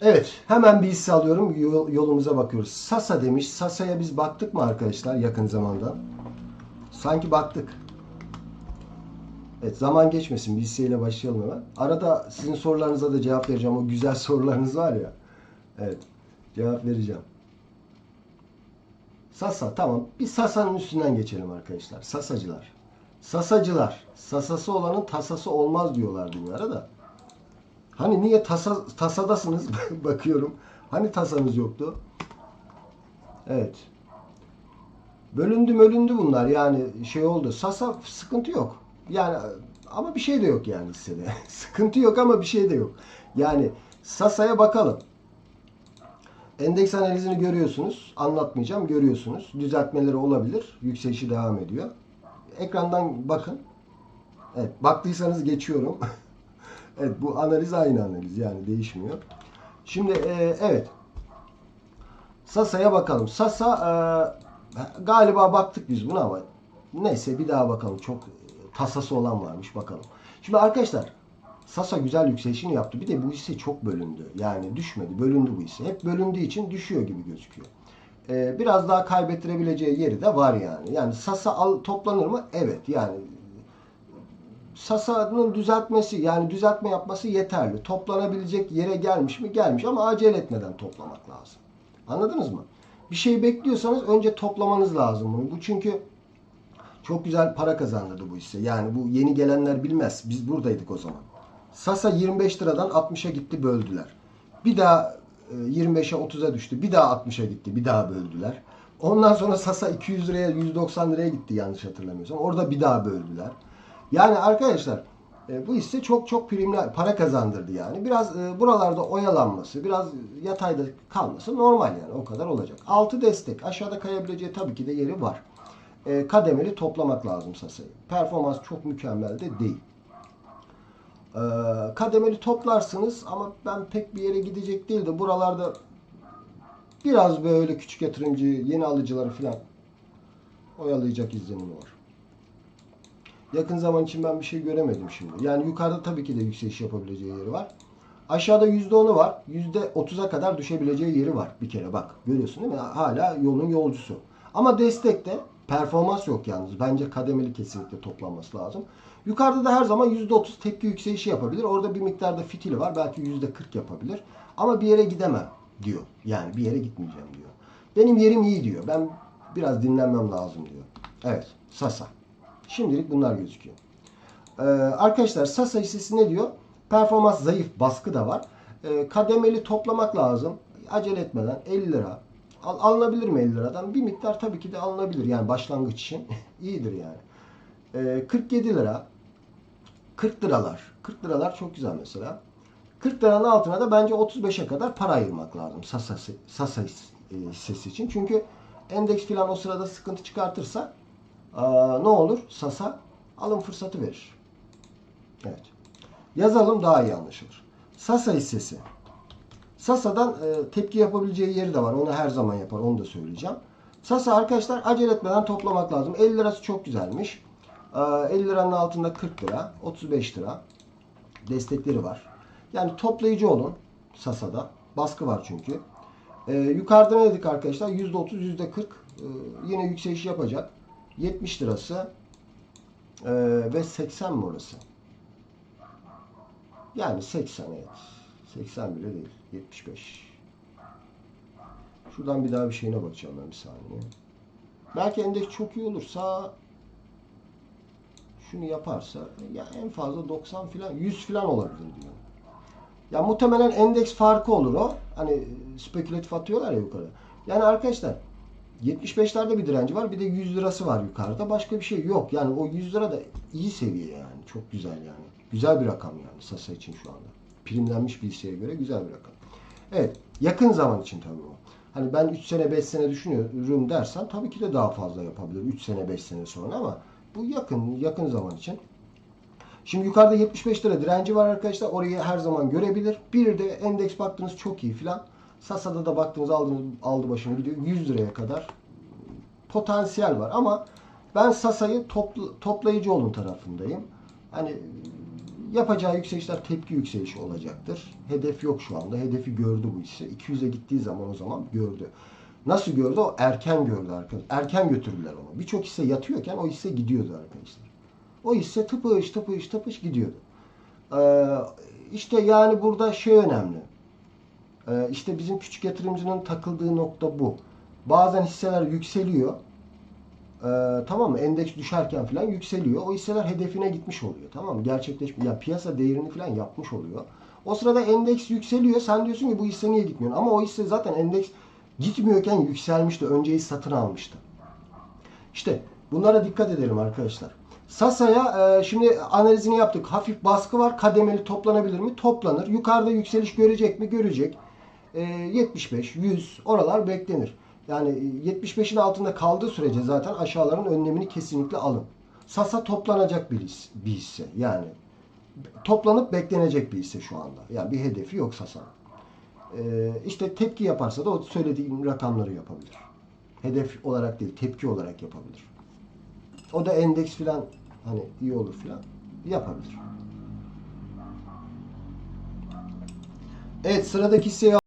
Evet, hemen bir hisse alıyorum. Yol- yolumuza bakıyoruz. Sasa demiş. Sasa'ya biz baktık mı arkadaşlar yakın zamanda? Sanki baktık. Evet, zaman geçmesin. Bir hisseyle başlayalım hemen. Arada sizin sorularınıza da cevap vereceğim. O güzel sorularınız var ya. Evet, cevap vereceğim. Sasa, tamam. Bir Sasa'nın üstünden geçelim arkadaşlar. Sasacılar. Sasacılar. Sasası olanın tasası olmaz diyorlar dünyada da. Hani niye tasa, tasadasınız bakıyorum. Hani tasanız yoktu? Evet. Bölündü bölündü bunlar yani şey oldu. Sasa sıkıntı yok. Yani ama bir şey de yok yani hissede. sıkıntı yok ama bir şey de yok. Yani Sasa'ya bakalım. Endeks analizini görüyorsunuz. Anlatmayacağım. Görüyorsunuz. Düzeltmeleri olabilir. Yükselişi devam ediyor. Ekrandan bakın. Evet. Baktıysanız geçiyorum. Evet bu analiz aynı analiz yani değişmiyor. Şimdi e, evet. Sasa'ya bakalım. Sasa e, galiba baktık biz buna ama neyse bir daha bakalım. Çok e, tasası olan varmış bakalım. Şimdi arkadaşlar Sasa güzel yükselişini yaptı. Bir de bu hisse çok bölündü. Yani düşmedi. Bölündü bu hisse. Hep bölündüğü için düşüyor gibi gözüküyor. E, biraz daha kaybettirebileceği yeri de var yani. Yani Sasa al, toplanır mı? Evet. Yani Sasa'nın düzeltmesi yani düzeltme yapması yeterli. Toplanabilecek yere gelmiş mi? Gelmiş ama acele etmeden toplamak lazım. Anladınız mı? Bir şey bekliyorsanız önce toplamanız lazım bunu. Bu çünkü çok güzel para kazandırdı bu hisse. Yani bu yeni gelenler bilmez. Biz buradaydık o zaman. Sasa 25 liradan 60'a gitti böldüler. Bir daha e, 25'e 30'a düştü. Bir daha 60'a gitti. Bir daha böldüler. Ondan sonra Sasa 200 liraya 190 liraya gitti yanlış hatırlamıyorsam. Orada bir daha böldüler. Yani arkadaşlar e, bu hisse çok çok primler para kazandırdı yani. Biraz e, buralarda oyalanması, biraz yatayda kalması normal yani o kadar olacak. Altı destek. Aşağıda kayabileceği tabii ki de yeri var. E, kademeli toplamak lazım Sasa'yı. Performans çok mükemmel de değil. E, kademeli toplarsınız ama ben pek bir yere gidecek değil de buralarda biraz böyle küçük yatırımcı, yeni alıcıları falan oyalayacak izlenimi var. Yakın zaman için ben bir şey göremedim şimdi. Yani yukarıda tabii ki de yükseliş yapabileceği yeri var. Aşağıda %10'u var. %30'a kadar düşebileceği yeri var. Bir kere bak. Görüyorsun değil mi? Hala yolun yolcusu. Ama destekte performans yok yalnız. Bence kademeli kesinlikle toplanması lazım. Yukarıda da her zaman %30 tepki yükselişi yapabilir. Orada bir miktarda fitili var. Belki %40 yapabilir. Ama bir yere gidemem diyor. Yani bir yere gitmeyeceğim diyor. Benim yerim iyi diyor. Ben biraz dinlenmem lazım diyor. Evet. Sasa. Şimdilik bunlar gözüküyor. Ee, arkadaşlar Sasa hissesi ne diyor? Performans zayıf, baskı da var. Ee, kademeli toplamak lazım. Acele etmeden 50 lira. Al, alınabilir mi 50 liradan? Bir miktar tabii ki de alınabilir. Yani başlangıç için iyidir yani. Ee, 47 lira. 40 liralar. 40 liralar çok güzel mesela. 40 liranın altına da bence 35'e kadar para ayırmak lazım Sasa, Sasa hissesi için. Çünkü endeks filan o sırada sıkıntı çıkartırsa ne olur? Sasa alım fırsatı verir. Evet. Yazalım daha iyi anlaşılır. Sasa hissesi. Sasa'dan e, tepki yapabileceği yeri de var. Onu her zaman yapar. Onu da söyleyeceğim. Sasa arkadaşlar acele etmeden toplamak lazım. 50 lirası çok güzelmiş. Ee, 50 liranın altında 40 lira. 35 lira. Destekleri var. Yani toplayıcı olun Sasa'da. Baskı var çünkü. Ee, yukarıda ne dedik arkadaşlar? %30, %40 ee, yine yükseliş yapacak. 70 lirası ee, ve 80 mi orası? Yani 80 evet. 80 bile değil. 75. Şuradan bir daha bir şeyine bakacağım ben bir saniye. Belki endeks çok iyi olursa şunu yaparsa ya en fazla 90 filan 100 filan olabilir diyor. Ya muhtemelen endeks farkı olur o. Hani spekülatif atıyorlar ya yukarı. Yani arkadaşlar 75'lerde bir direnci var. Bir de 100 lirası var yukarıda. Başka bir şey yok. Yani o 100 lira da iyi seviye yani. Çok güzel yani. Güzel bir rakam yani Sasa için şu anda. Primlenmiş bir hisseye göre güzel bir rakam. Evet. Yakın zaman için tabii o. Hani ben 3 sene 5 sene düşünüyorum dersen tabii ki de daha fazla yapabilir. 3 sene 5 sene sonra ama bu yakın yakın zaman için. Şimdi yukarıda 75 lira direnci var arkadaşlar. Orayı her zaman görebilir. Bir de endeks baktınız çok iyi filan. Sasa'da da baktınız aldınız, aldı başını gidiyor. 100 liraya kadar potansiyel var ama ben Sasa'yı topla, toplayıcı olun tarafındayım. Hani yapacağı yükselişler tepki yükselişi olacaktır. Hedef yok şu anda. Hedefi gördü bu hisse. 200'e gittiği zaman o zaman gördü. Nasıl gördü? O erken gördü arkadaşlar. Erken götürdüler onu. Birçok hisse yatıyorken o hisse gidiyordu arkadaşlar. O hisse tıpış tıpış tıpış gidiyordu. Ee, işte yani burada şey önemli. Ee, işte bizim küçük yatırımcının takıldığı nokta bu. Bazen hisseler yükseliyor. Ee, tamam mı? Endeks düşerken falan yükseliyor. O hisseler hedefine gitmiş oluyor. Tamam mı? Gerçekleşmiş. Ya piyasa değerini falan yapmış oluyor. O sırada endeks yükseliyor. Sen diyorsun ki bu hisse niye gitmiyor? Ama o hisse zaten endeks gitmiyorken yükselmişti. Önceyi satın almıştı. İşte bunlara dikkat edelim arkadaşlar. Sasa'ya e, şimdi analizini yaptık. Hafif baskı var. Kademeli toplanabilir mi? Toplanır. Yukarıda yükseliş görecek mi? Görecek. E, 75, 100 oralar beklenir. Yani e, 75'in altında kaldığı sürece zaten aşağıların önlemini kesinlikle alın. Sasa toplanacak bir hisse. Bir hisse. Yani toplanıp beklenecek bir hisse şu anda. Yani bir hedefi yok Sasa'nın. E, işte tepki yaparsa da o söylediğim rakamları yapabilir. Hedef olarak değil, tepki olarak yapabilir. O da endeks filan hani iyi olur filan yapabilir. Evet sıradaki hisseye